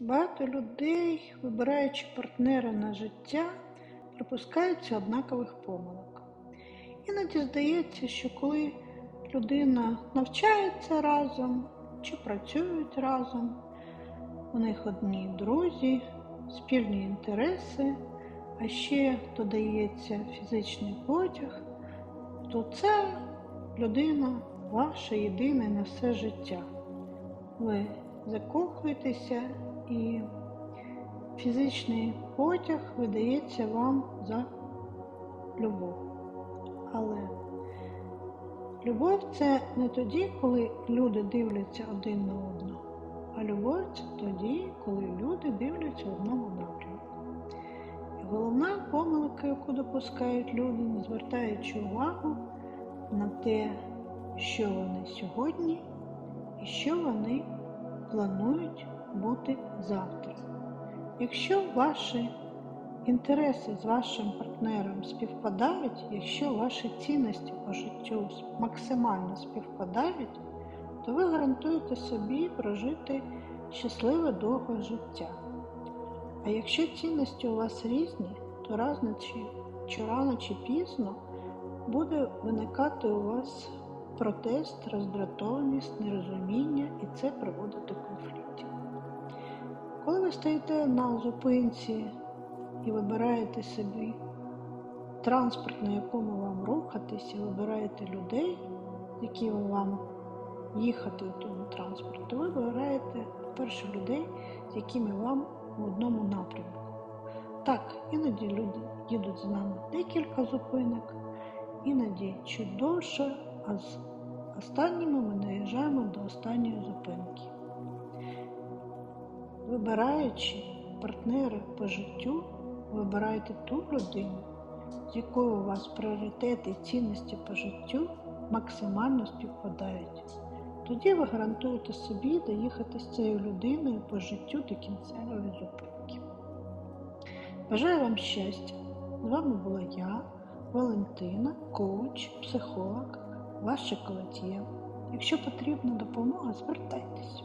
Багато людей, вибираючи партнера на життя, припускаються однакових помилок. Іноді здається, що коли людина навчається разом чи працюють разом, у них одні друзі, спільні інтереси, а ще додається фізичний потяг, то це людина ваша єдина на все життя. Ви закохуєтеся і фізичний потяг видається вам за любов. Але любов це не тоді, коли люди дивляться один на одного, а любов це тоді, коли люди дивляться одному напрямку. І головна помилка, яку допускають люди, не звертаючи увагу на те, що вони сьогодні і що вони планують бути завтра. Якщо ваші інтереси з вашим партнером співпадають, якщо ваші цінності по життю максимально співпадають, то ви гарантуєте собі прожити щасливе довге життя. А якщо цінності у вас різні, то рано чи, чи рано чи пізно буде виникати у вас протест, роздратованість, нерозуміння, і це приводить до конфліктів. Коли ви стоїте на зупинці і вибираєте собі транспорт, на якому вам рухатись, і вибираєте людей, якими вам їхати у тому транспорті, ви вибираєте перше людей, з якими вам в одному напрямку. Так, іноді люди їдуть з нами декілька зупинок, іноді чуть довше, а з останніми ми наїжджаємо до останньої зупинки. Вибираючи партнера по життю, вибирайте ту людину, з якою у вас пріоритети і цінності по життю максимально співпадають. Тоді ви гарантуєте собі доїхати з цією людиною по життю до кінцевої зупинки. Бажаю вам щастя! З вами була я, Валентина, коуч, психолог, ваш шоколад'є. Якщо потрібна допомога, звертайтесь.